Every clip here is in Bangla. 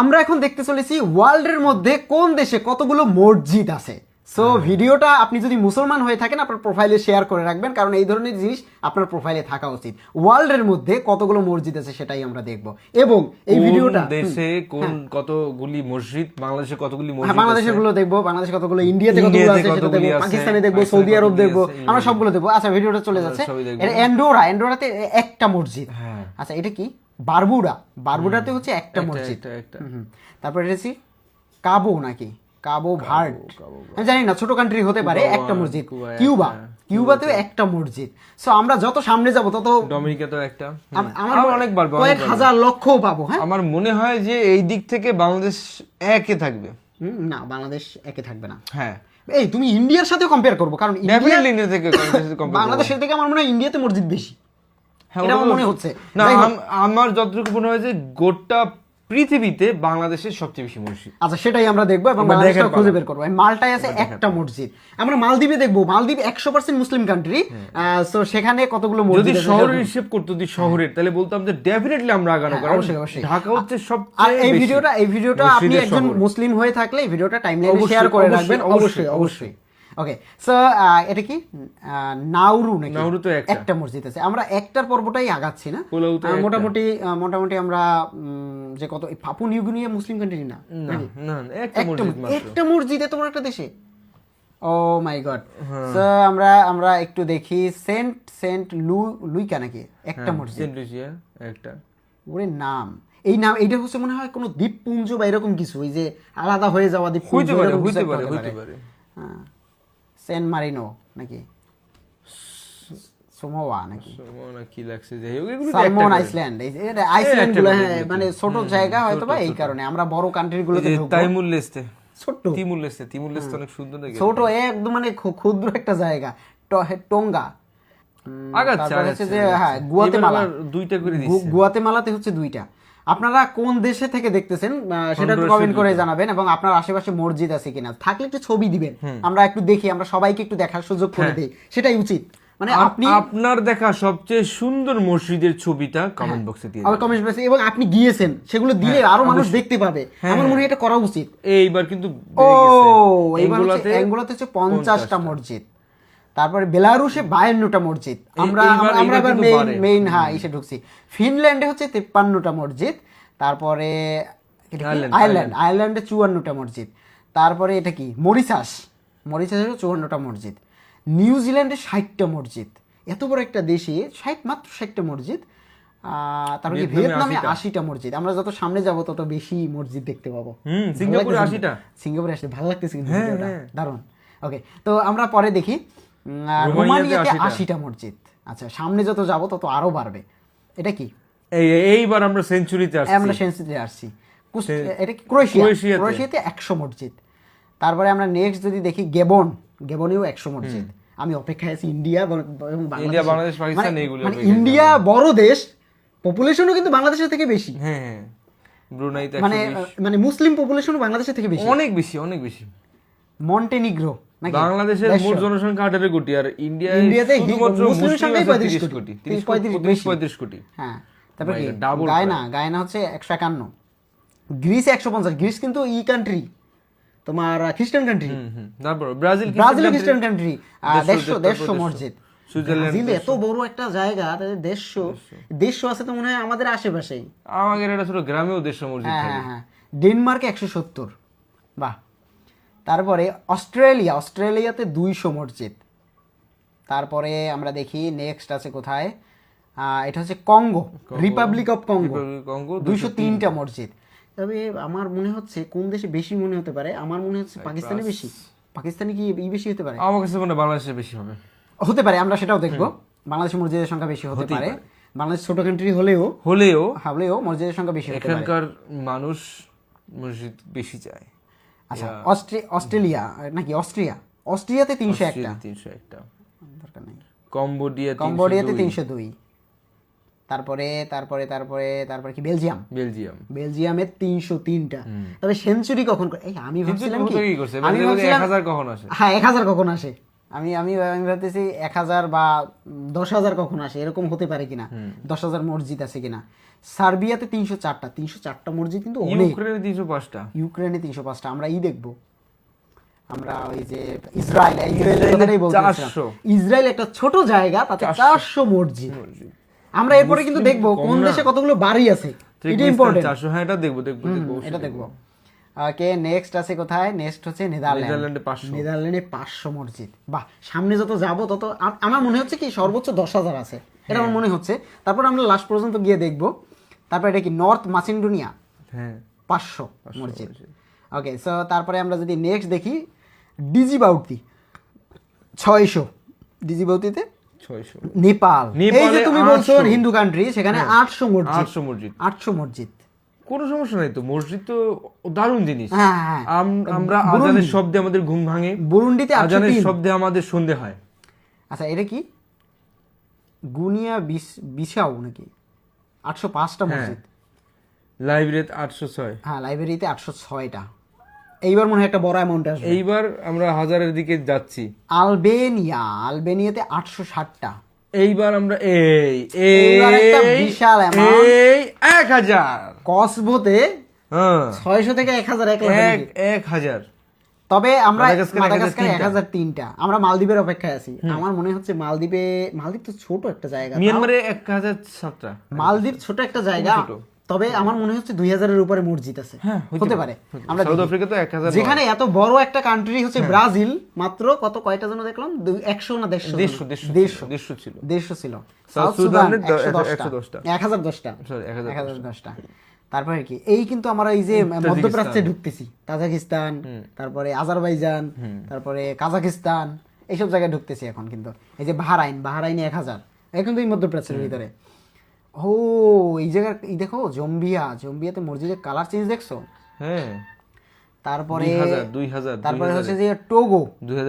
আমরা এখন দেখতে চলেছি ওয়ার্ল্ডের মধ্যে কোন দেশে কতগুলো মসজিদ আছে। সো ভিডিওটা আপনি যদি মুসলমান হয়ে থাকেন আপনার প্রোফাইলে শেয়ার করে রাখবেন কারণ এই ধরনের জিনিস আপনার প্রোফাইলে থাকা উচিত। ওয়ার্ল্ডের মধ্যে কতগুলো মসজিদ আছে সেটাই আমরা দেখব। এবং এই ভিডিওটা দেশে কোন কতগুলি মসজিদ বাংলাদেশে কতগুলি হ্যাঁ, মসজিদ বাংলাদেশেরগুলো দেখব বাংলাদেশে কতগুলো ইন্ডিয়াতে কতগুলো আছে সেটা দেখব পাকিস্তানে দেখব সৌদি আরব দেখব আমরা। সবগুলো দেখব। আচ্ছা ভিডিওটা চলে যাচ্ছে। এন্ডোরা এন্ডোরাতে একটা মসজিদ। হ্যাঁ। আচ্ছা এটা কি? বারবুডা। বারবুডাতে হচ্ছে একটা মসজিদ। তারপর এটা কাবো নাকি? কাবো ভার্ড আমি জানি না ছোট কান্ট্রি হতে পারে একটা মসজিদ। কিউবা। হ্যাঁ, কিউবাতেও একটা মসজিদ। সো আমরা যত সামনে যাব তত ডমিনিকা তো একটা আমার অনেকবার কয়েক হাজার লক্ষও পাবো হ্যাঁ? আমার মনে হয় যে এই দিক থেকে বাংলাদেশ একে থাকবে। হুম, না বাংলাদেশ একে থাকবে না। হ্যাঁ। এই তুমি ইন্ডিয়ার সাথে কম্পেয়ার করব কারণ ইন্ডিয়া থেকে বাংলাদেশের থেকে আমার মনে হয় ইন্ডিয়াতে মসজিদ বেশি। এটা আমার মনে হচ্ছে। না যাই হোক। আম- আমার যতটুকু মনে হয় যে গোটা পৃথিবীতে বাংলাদেশের সবচেয়ে বেশি মসজিদ আচ্ছা সেটাই আমরা দেখব এবং বাংলাদেশটা খুঁজে বের করব। মালটায় আছে একটা মসজিদ। আমরা মালদ্বীপে দেখব। মালদ্বীপ একশো পার্সেন্ট মুসলিম কান্ট্রি তো সেখানে কতগুলো যদি শহরের হিসেব করতো যদি শহরের তাহলে বলতাম যে ডেফিনেটলি আমরা আগানো হ্যাঁ, কারণ। ঢাকা হচ্ছে আর এই ভিডিওটা এই ভিডিওটা আপনি একজন মুসলিম হয়ে থাকলে এই ভিডিওটা টাইমলাইনে অবশ্যই, শেয়ার করে অবশ্যই, রাখবেন। অবশ্যই। অবশ্যই। ওকে সো এটা কি? নাউরু নাকি? নাউরু তো একটা। একটা মসজিদ আছে। আমরা একটার পর্বটাই আগাচ্ছি না। মোটামুটি মোটামুটি আমরা যে কত পাপু নিউগিনিয়া মুসলিম কান্ট্রি না? না একটা মসজিদ একটা মসজিদে তোমার একটা দেশে? ও মাই গড। সো আমরা আমরা একটু দেখি সেন্ট সেন্ট লু লুইকা নাকি? একটা হ্যাঁ, মসজিদ। সেন্ট লুসিয়া একটা। ওরে নাম। এই নাম এইটা হচ্ছে মনে হয় কোনো দ্বীপপুঞ্জ বা এরকম কিছু ওই যে আলাদা হয়ে যাওয়া দ্বীপপুঞ্জ হইতে পারে হইতে পারে। হ্যাঁ। সেন্ট মারিনো নাকি? সোমোয়া নাকি? কি লাগছে যাই এগুলো সালমন আইসল্যান্ড। এই এটা আইসল্যান্ড হ্যাঁ মানে ছোট জায়গা হয়তো বা এই কারণে। আমরা বড় কান্ট্রি এই গুলোতে ঢুকবো। তাইমুল লেস্তে। ছোট্ট। তিমুল লেস্তে তিমুল লেস্তে অনেক সুন্দর লাগে ছোট একদম মানে ক্ষুদ্র একটা জায়গা। ট- টোঙ্গা। আগাচ্ছে হচ্ছে আগাচ্ছে যে হ্যাঁ গুয়াতেমালা। দুইটা করে গুয়াতেমালাতে হচ্ছে দুইটা। আপনারা কোন দেশে থেকে দেখতেছেন সেটা একটু কমেন্ট করে জানাবেন এবং আপনার আশেপাশে মসজিদ আছে কিনা। থাকলে একটু ছবি দিবেন। আমরা একটু দেখি আমরা সবাইকে একটু দেখার সুযোগ করে হ্যাঁ। দেই। সেটাই উচিত। মানে আপনি আপনার দেখা সবচেয়ে সুন্দর মসজিদের ছবিটা কমেন্ট বক্সে দিয়ে আমার কমেন্ট বক্সে এবং আপনি গিয়েছেন সেগুলো দিলে হ্যাঁ, আরও মানুষ দেখতে পাবে। আমার মনে হয় এটা করা উচিত। এইবার কিন্তু ও এইবার হচ্ছে অ্যাঙ্গোলাতে হচ্ছে পঞ্চাশটা। মসজিদ। তারপরে বেলারুশে বায়ান্নটা মসজিদ। আমরা আমরা এবার মেইন মেইন হ্যাঁ এসে ঢুকছি। ফিনল্যান্ডে হচ্ছে তেপ্পান্নটা মসজিদ। তারপরে আয়ারল্যান্ড, আয়ারল্যান্ড চুয়ান্নটা মসজিদ। তারপরে এটা কি? মরিশাস। মরিশাসে চুয়ান্নটা মসজিদ। নিউজিল্যান্ডে ষাটটা মসজিদ। এত বড় একটা দেশে ষাট মাত্র ষাটটা মসজিদ। তারপরে কি? ভিয়েতনামে আশিটা। আশিটা মসজিদ। আমরা যত সামনে যাব তত বেশি মসজিদ দেখতে পাবো। সিঙ্গাপুরে 80টা। সিঙ্গাপুরে আসলে ভালো লাগতেছে কিন্তু হ্যাঁ। হ্যাঁ। দারুণ। ওকে তো আমরা পরে দেখি। রোমানিয়াতে রোমানিয়াতে 80টা। আশিটা মসজিদ। আচ্ছা সামনে যত যাব তত আরও বাড়বে। এটা কি? এই এইবার আমরা সেঞ্চুরিতে আসছি। আমরা সেঞ্চুরিতে আসছি। এটা কি? ক্রোয়েশিয়া। ক্রোয়েশিয়াতে। একশো মসজিদ। তারপরে আমরা নেক্সট যদি দেখি গেবন। গেবনেও একশো মসজিদ। আমি অপেক্ষায় আছি ইন্ডিয়া এবং বাংলাদেশ পাকিস্তান মানে- এইগুলো মানে ইন্ডিয়া বড় দেশ পপুলেশনও কিন্তু বাংলাদেশের থেকে বেশি। হ্যাঁ হ্যাঁ ব্রুনাইতে মানে মানে মুসলিম পপুলেশনও বাংলাদেশের থেকে বেশি। অনেক বেশি অনেক বেশি। মন্টেনিগ্রো। বাংলাদেশের মোট জনসংখ্যা আঠারো কোটি আর ইন্ডিয়ায় ইন্ডিয়াতে মুসলিম সংখ্যাই আছে 35 30 কোটি। কোটি 30 30 35 35 35 কোটি। হ্যাঁ তারপর কি? গায়না গায়না হচ্ছে একশো একান্ন। গ্রিস একশো পঞ্চাশ। গ্রিস কিন্তু ই কান্ট্রি তোমার খ্রিস্টান কান্ট্রি। তারপর ব্রাজিল ব্রাজিল খ্রিস্টান কান্ট্রি দেড়শো, দেড়শো দেড়শো। মসজিদ। ব্রাজিল এত বড় একটা জায়গা তাদের দেড়শো। দেড়শো। আছে তো মনে হয় আমাদের আশেপাশেই। আমাদের এটা ছোট গ্রামেও দেড়শো মসজিদ হ্যাঁ হ্যাঁ হ্যাঁ। ডেনমার্কে একশো সত্তর। বাহ। তারপরে অস্ট্রেলিয়া অস্ট্রেলিয়াতে দুইশো মসজিদ। তারপরে আমরা দেখি নেক্সট আছে কোথায়? এটা হচ্ছে Congo Republic of Congo Congo দুইশো তিনটা মসজিদ। তবে আমার মনে হচ্ছে কোন দেশে বেশি মনে হতে পারে? আমার মনে হচ্ছে পাকিস্তানে বেশি। পাকিস্তানে কি এই বেশি হতে পারে? আমার কাছে মনে বাংলাদেশে বেশি হবে। হতে পারে আমরা সেটাও দেখব। বাংলাদেশের মসজিদের সংখ্যা বেশি হতে পারে। বাংলাদেশ ছোট কান্ট্রি হলেও হলেও হলেও মসজিদের সংখ্যা বেশি হতে পারে। এখানকার মানুষ মসজিদ বেশি যায় আচ্ছা অস্ট্রেলিয়া নাকি অস্ট্রিয়া? অস্ট্রিয়াতে তিনশো একটা। তিনশো একটা। দরকার নেই। কম্বোডিয়া কম্বোডিয়াতে তিনশো দুই। তারপরে তারপরে তারপরে তারপরে কি বেলজিয়াম? বেলজিয়াম। বেলজিয়ামে তিনশো তিনটা। তবে সেঞ্চুরি কখন এই আমি ভাবছিলাম কি আমি এক হাজার কখন আসে? হ্যাঁ এক হাজার কখন আসে। আমি আমি আমি ভাবতেছি এক হাজার বা দশ হাজার কখন আসে এরকম হতে পারে কিনা। দশ হাজার মসজিদ আছে কিনা। সার্বিয়াতে তিনশো চারটা তিনশো চারটা মসজিদ কিন্তু ইউক্রেনে তিনশো পাঁচটা। ইউক্রেনে তিনশো পাঁচটা আমরা ই দেখব। আমরা ওই যে ইসরায়েল ইসরায়েলের কথাটাই বলছিলাম 400 ইসরায়েল একটা ছোট জায়গা তাতে চারশো মসজিদ। আমরা এরপরে কিন্তু দেখব কোন দেশে কতগুলো বাড়ি আছে এটা ইম্পর্টেন্ট চারশো হ্যাঁ এটা দেখব দেখব এটা দেখব। ওকে নেক্সট আছে কোথায়? নেক্সট হচ্ছে নেদারল্যান্ড। নেদারল্যান্ডে নেদারল্যান্ডে পাঁচশো মসজিদ। বাহ সামনে যত যাব তত আমার মনে হচ্ছে কি সর্বোচ্চ দশ হাজার আছে। এটা আমার মনে হচ্ছে। তারপর আমরা লাস্ট পর্যন্ত গিয়ে দেখব। তারপর এটা কি? নর্থ মাসিন্ডোনিয়া হ্যাঁ। পাঁচশো মসজিদ ওকে সো তারপরে আমরা যদি নেক্সট দেখি ডিজি বাউতি ছয়শো ডিজি ছয়শো। নেপাল। এই যে তুমি বলছো হিন্দু কান্ট্রি সেখানে আটশো মসজিদ। আটশো মসজিদ। আটশো মসজিদ। কোনো সমস্যা নাই তো মসজিদ তো দারুণ জিনিস। হ্যাঁ, হ্যাঁ। আমরা আজানের শব্দে আমাদের ঘুম ভাঙে। বুরুন্ডিতে আজানের শব্দে আমাদের সন্ধে হয়। আচ্ছা এটা কি? গুনিয়া বিশ বিশাও নাকি? আটশো পাঁচটা হ্যাঁ। মসজিদ। লাইব্রেরিতে আটশো ছয়। হ্যাঁ লাইব্রেরিতে আটশো ছয়টা। এইবার মনে হয় একটা বড় অ্যামাউন্ট আসবে। এইবার আমরা হাজারের দিকে যাচ্ছি। আলবেনিয়া আলবেনিয়াতে আটশো ষাটটা। এইবার আমরা এই এই বিশাল এই এক হাজার। কসবোতে হ্যাঁ। ছয়শো থেকে এক হাজার এক এক হাজার। তবে আমরা মাদাগাস্কারে এক হাজার আমরা মালদ্বীপের অপেক্ষায় আছি। আমার মনে হচ্ছে মালদ্বীপে মালদ্বীপ তো ছোট একটা জায়গা। মিয়ানমারে এক হাজার সাতটা। মালদ্বীপ ছোট একটা জায়গা। তবে আমার মনে হচ্ছে 2000 এর উপরে মসজিদ আছে। হতে পারে আমরা সাউথ আফ্রিকা তো 1000 যেখানে এত বড় একটা কান্ট্রি হচ্ছে ব্রাজিল। মাত্র কত কয়টা জন দেখলাম? 100 না 150 150 150 ছিল 150 ছিল। সাউথ সুদানের 110টা 1010টা সরি 1010টা তারপরে কি? এই কিন্তু আমরা এই যে মধ্যপ্রাচ্যে ঢুকতেছি। তাজাকিস্তান তারপরে আজারবাইজান তারপরে কাজাকিস্তান এইসব জায়গায় ঢুকতেছি এখন কিন্তু। এই যে বাহারাইন বাহারাইনে এক হাজার। এখন তো এই মধ্যপ্রাচ্যের ভিতরে। ও এই জায়গার এই দেখো জম্বিয়া। জম্বিয়াতে মসজিদের কালার চেঞ্জ দেখছ? হ্যাঁ। তারপরে তারপরে হচ্ছে যে টোগো।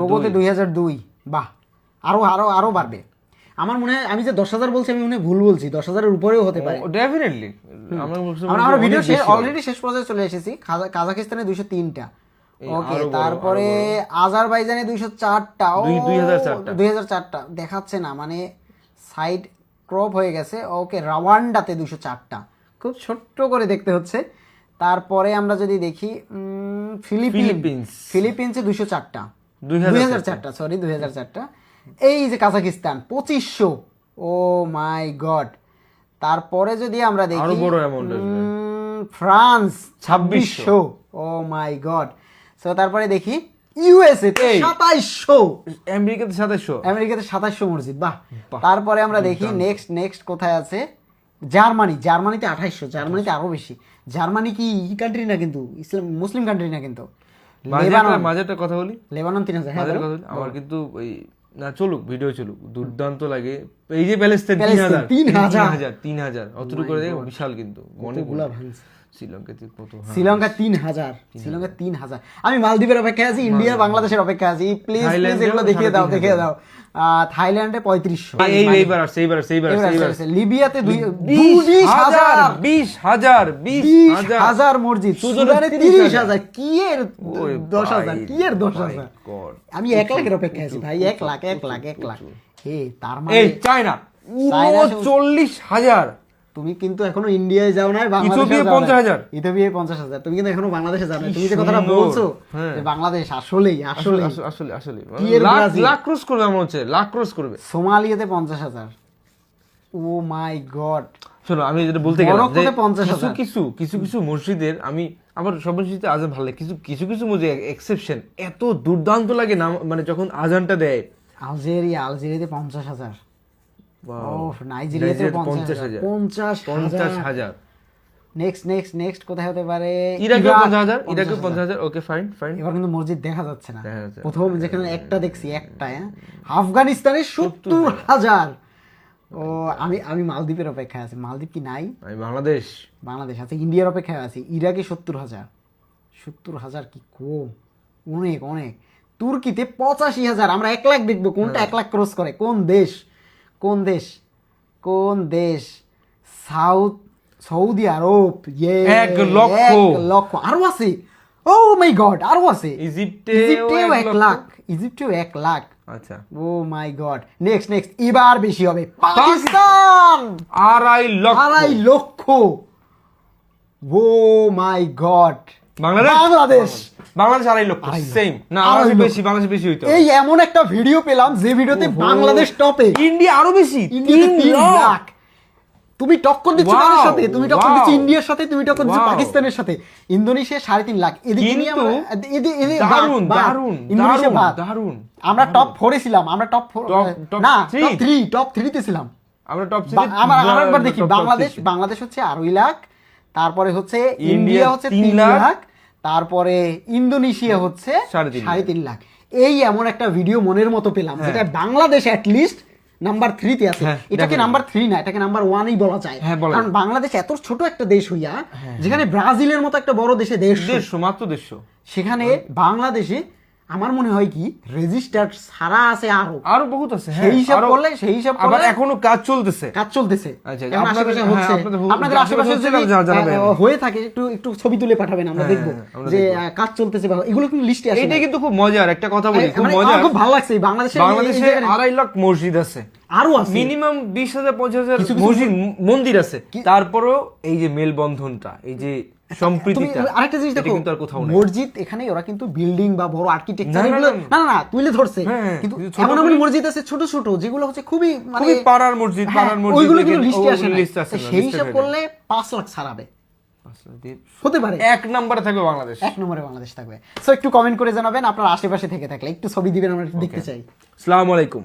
টোগোতে দুই হাজার দুই। বাহ আরও আরও আরও বাড়বে। আমার মনে হয় আমি যে দশ হাজার বলছি আমি মনে ভুল বলছি। দশ হাজার উপরেও হতে পারে। ডেফিনেটলি আমার ভিডিও বেশি অলরেডি শেষ পর্যায়ে চলে এসেছি। কাজা- কাজাকিস্তানে দুইশো তিনটা। ওকে তারপরে আজারবাইজানে দুইশো চারটা। দুই- 2004 দুই হাজার চারটা। দেখাচ্ছে না মানে সাইড ক্রপ হয়ে গেছে। ওকে রাওয়ান্ডাতে দুইশো চারটা। খুব ছোট্ট করে দেখতে হচ্ছে। তারপরে আমরা যদি দেখি ফিলিপিন্স। ফিলিপিন্সে দুইশো চারটা। 2004 দুই হাজার চারটা সরি দুই হাজার চারটা। এই যে কাজাকিস্তান পঁচিশশো ও মাই গড। তারপরে যদি আমরা দেখি ফ্রান্স ছাব্বিশশো ও মাই গড। সো তারপরে দেখি ইউএসএ এই। সাতাইশশো আমেরিকাতে সাতাশশো আমেরিকাতে সাতাশশো মসজিদ বাহ। তারপরে আমরা দেখি নেক্সট নেক্সট কোথায় আছে? জার্মানি জার্মানিতে আঠাইশশো জার্মানিতে আরও বেশি। জার্মানি কি ই কান্ট্রি না কিন্তু? ইসলাম মুসলিম কান্ট্রি না কিন্তু? লেবানন। মাঝে একটা কথা বলি? লেবানন তিন হাজার হ্যাঁ আমার কিন্তু ওই না চলুক ভিডিও চলুক। দুর্দান্ত লাগে। এই যে প্যালেস্তাইন তিন হাজার। তিন হাজার। তিন হাজার অতটুকু করে দেখো বিশাল কিন্তু। মনে হ্যাঁ। শ্রীলঙ্কা তিন হাজার শ্রীলঙ্কা তিন হাজার আমি মালদ্বীপের অপেক্ষায় আছি ইন্ডিয়া বাংলাদেশের অপেক্ষায় আছি। প্লিজ প্লিজ এগুলো দেখিয়ে দাও দেখিয়ে দাও। থাইল্যান্ডে পঁয়ত্রিশশো। এইবার আসছে এইবার আসছে এইবার আসছে লিবিয়াতে বিশ হাজার। বিশ হাজার বিশ হাজার। মসজিদ। সুদানে তিরিশ হাজার। কি এর দশ হাজার? কি এর দশ হাজার? আমি এক লাখের অপেক্ষায় আছি ভাই এক লাখ এক লাখ এক লাখ। হে তার মানে চায়না। চল্লিশ হাজার। তুমি কিন্তু এখনও ইন্ডিয়ায় যাও নাই বাংলাদেশে নাই। 50,000 ইথিওপিয়ায় পঞ্চাশ হাজার। তুমি কিন্তু এখনও বাংলাদেশে যাও নাই। তুমি যে কথাটা বলছো হ্যাঁ। যে বাংলাদেশ আসলেই আসলে আসলে আসলে লাখ ক্রস করবে আমার হচ্ছে। লাখ ক্রস করবে। সোমালিয়াতে পঞ্চাশ হাজার। Oh my God. শোনো আমি যেটা বলতে গেলাম কিছু কিছু কিছু কিছু মসজিদের আমি আমার সব মসজিদে আজান ভালো লাগে। কিছু কিছু কিছু মসজিদ এক্সেপশন এত দুর্দান্ত লাগে না মানে যখন আজানটা দেয়। আলজেরিয়া আলজেরিয়াতে পঞ্চাশ হাজার। নাইজেরিয়াতে নাইজেরিয়াতে পঞ্চাশ হাজার। পঞ্চাশ পঞ্চাশ হাজার। হাজার। নেক্সট নেক্সট নেক্সট কোথায় হতে পারে? ইরাকে ইরাক, পঞ্চাশ হাজার 50,000 ইরাকে পঞ্চাশ হাজার। ওকে ফাইন ফাইন এবার কিন্তু মসজিদ দেখা যাচ্ছে না। দেখা যাচ্ছে না। প্রথম যেখানে একটা দেখছি একটা হ্যাঁ। আফগানিস্তানে সত্তর হাজার। ও আমি আমি মালদ্বীপের অপেক্ষায় আছি। মালদ্বীপ কি নাই? আমি বাংলাদেশ। বাংলাদেশ আছে ইন্ডিয়ার অপেক্ষায় আছি। ইরাকে সত্তর হাজার। সত্তর হাজার কি কম? অনেক অনেক। তুর্কিতে পঁচাশি হাজার। আমরা এক লাখ দেখব কোনটা এক লাখ ক্রস করে। কোন দেশ? কোন দেশ? কোন দেশ? সাউথ সৌদি আরব ইয়ে এক লক্ষ। লক্ষ। আরও আছে। ও মাই গড আরও আছে। ইজিপ্টেও ইজিপ্টেও এক। লাখ। ইজিপ্টেও এক লাখ। আচ্ছা। Oh my god. Next next. এবার বেশি হবে। পাকিস্তান! আড়াই লক্ষ। আড়াই লক্ষ। Oh my god. Bangladesh? Bangladesh. Bangladesh আড়াই লক্ষ সেম না লক্ষ। বেশি বাংলাদেশ বেশি হইতো এই এমন একটা ভিডিও পেলাম যে ভিডিওতে বাংলাদেশ টপে ইন্ডিয়া আরও বেশি তিন লাখ। তুমি টক্কর দিচ্ছ কাদের সাথে? তুমি টক্কর দিচ্ছ ইন্ডিয়ার সাথে তুমি টক্কর দিচ্ছ পাকিস্তানের সাথে। ইন্দোনেশিয়া সাড়ে তিন লাখ। এদিকে বাদ। দারুণ, ইন্দোনেশিয়া। দারুণ, আমরা টপ ফোরে ছিলাম। আমরা টপ ফোর না? টপ থ্রি টপ থ্রিতে ছিলাম। আমরা টপ আমার একবার দেখি। বাংলাদেশ বাংলাদেশ হচ্ছে আড়াই লাখ। তারপরে হচ্ছে ইন্ডিয়া হচ্ছে তিন লাখ। তারপরে ইন্দোনেশিয়া হচ্ছে সাড়ে তিন লাখ। এই এমন একটা ভিডিও মনের মতো পেলাম যেটা বাংলাদেশ অ্যাটলিস্ট নাম্বার থ্রিতে আছে। হ্যাঁ, এটাকে নাম্বার থ্রি না এটাকে নাম্বার ওয়ানই বলা যায়। হ্যাঁ, কারণ বাংলাদেশ এত ছোট একটা দেশ হইয়া যেখানে ব্রাজিলের মতো একটা বড় দেশে দেশ দেশ মাত্র দেশ সেখানে বাংলাদেশে আমার মনে হয় কি রেজিস্টার্ড সারা আছে আরও। আরও বহুত আছে হ্যাঁ, সেই হিসাব করলে সেই হিসাব আবার এখনও কাজ চলতেছে। কাজ চলতেছে। আচ্ছা, আপনাদের- আশেপাশে হ্যাঁ, হচ্ছে। আপনাদের আশেপাশে। আহ, হয়ে থাকে একটু একটু ছবি তুলে পাঠাবেন আমরা দেখব হ্যাঁ, যে কাজ চলতেছে বা এগুলো কিন্তু লিস্টে আছে। এটা কিন্তু খুব মজার একটা কথা বলি খুব মানে মজার। খুব ভালো লাগছে এই বাংলাদেশে বাংলাদেশে আড়াই লাখ মসজিদ আছে। আরও আছে। মিনিমাম বিশ হাজার পঞ্চাশ হাজার মসজিদ মন্দির আছে। তারপরেও এই যে মেলবন্ধনটা এই যে সম্প্রীতিটা আরেকটা জিনিস দেখো কিন্তু আর কোথাও নেই। মসজিদ এখানে ওরা কিন্তু বিল্ডিং বা বড় আর্কিটেকচার না, না, না, না। না না তুলে ধরছে। কিন্তু কিন্তু এমন এমন মসজিদ আছে ছোট ছোট যেগুলো হচ্ছে খুবই মানে পাড়ার মসজিদ পাড়ার মসজিদ ওইগুলো কিন্তু লিস্টে আসে না। list আসে না, সেই হিসাব করলে পাঁচ লাখ ছাড়াবে হতে পারে। এক নম্বরে থাকবে বাংলাদেশ। এক নম্বরে বাংলাদেশ থাকবে। সো একটু কমেন্ট করে জানাবেন আপনার আশেপাশে থেকে থাকলে একটু ছবি দিবেন আমরা একটু দেখতে চাই। আসসালামু আলাইকুম।